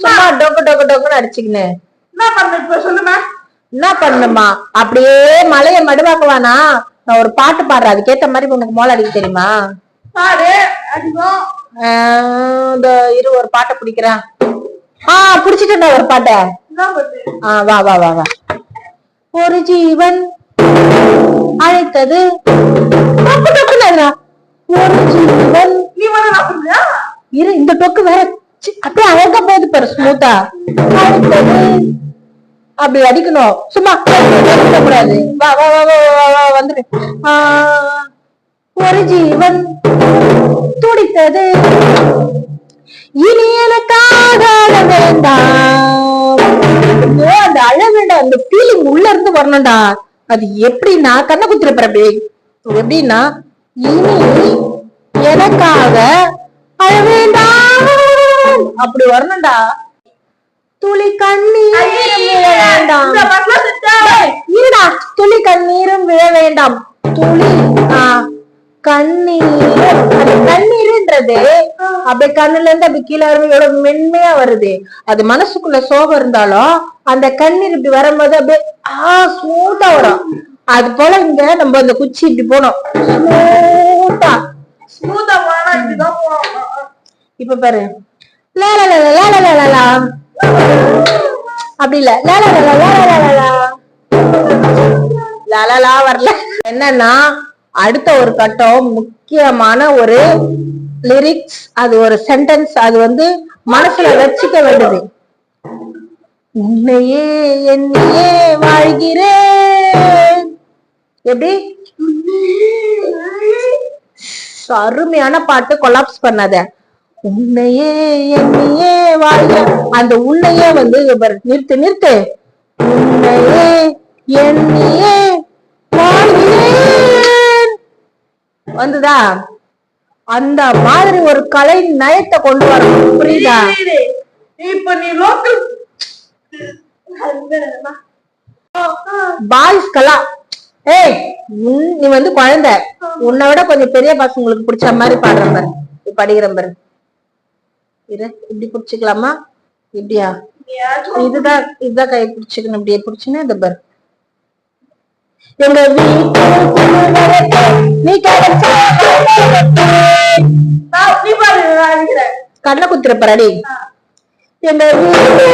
சும்மா டொக்கு டொக்கு டொக்குன்னு அடிச்சுக்கின்னு. என்ன பண்ண இப்ப சொல்லுமா? என்ன பண்ணுமா? அப்படியே மலைய மடுவாக்குவானா நான் ஒரு பாட்டு பாடுறேன் அதுக்கேத்த மாதிரி உனக்கு மோள அடிக்க தெரியுமா? பாரு ஆஹ் இந்த இரு ஒரு பாட்டை பிடிக்கிறேன் ஆஹ் புடிச்சிட்டேன்டா ஒரு பாட்டை. என்ன பண்ணுது ஆ வா வா வா வா. ஒரு ஜீவன் அழைத்தது. ஒரு ஜீவன் இரு இந்த டொக்கு வேற அப்படியே அழகா போகுது பாரு ஸ்மூத்தா? அப்படி அடிக்கணும். சும்மா கூடாது வா வா வா வா வா, வந்துரு. ஒரு ஜீவன் துடித்தது. இனி எனக்காக அழ வேண்டாம். அந்த அழ அந்த ஃபீலிங் உள்ள இருந்து வரணும்டா. அது எப்படின்னா கண்ண குத்துற பிரபி எப்படின்னா இனி எனக்காக அழவேண்டா அப்படி வரணும்டா. துளி கண்ணீரும் விழ வேண்டாம். இருடா. துளி கண்ணீரும் விழ வேண்டாம். துளி கண்ணீர் அந்த கண்ணீருன்றது. அப்படியே கண்ணுல இருந்து அப்படி கீழே வரும் எவ்வளவு மென்மையா வருது. அது மனசுக்குள்ள சோகம் இருந்தாலும் அந்த கண்ணீர் இப்படி வரும்போது அப்படியே ஆ ஸ்மூத்தா வரும். அது போல இங்க நம்ம அந்த குச்சி இப்படி போனோம். ஸ்மூத்தா ஸ்மூத்தா இப்ப பாரு. அப்படி இல்ல லலலா வரல என்னன்னா அடுத்த ஒரு கட்டம் முக்கியமான ஒரு லிரிக்ஸ் அது ஒரு சென்டென்ஸ் அது வந்து மனசுல வச்சுக்க வேண்டியது உன்னையே என்னையே வாழ்கிறேன் எப்படி அருமையான பாட்டு கொலாப்ஸ் பண்ணாத உன்னையே என்னையே வாழ்க. அந்த உன்னையே வந்து நிறுத்து நிறுத்து. உன்னையே என்னையே வாழ்கிறேன். வந்துதா? அந்த மாதிரி ஒரு கலை நயத்தை கொண்டு வரணும். புரியுதா? இப்ப நீ லோக்கல் பாய்ஸ்கெல்லாம் ஏய் உன்- நீ வந்து குழந்தை. உன்னை விட கொஞ்சம் பெரிய பசங்களுக்கு பிடிச்ச மாதிரி பாடுற பாரு. படிக்கிற பாரு. இரு இப்படி பிடிச்சிக்கலாமா? இப்படியா? இதுதான் இதுதான் கை பிடிச்சிக்கணும் இப்படியே பிடிச்சுன்னா இந்த பாரு. எங்க வீட்டு கடலை குத்துற பரடி எங்க வீட்டு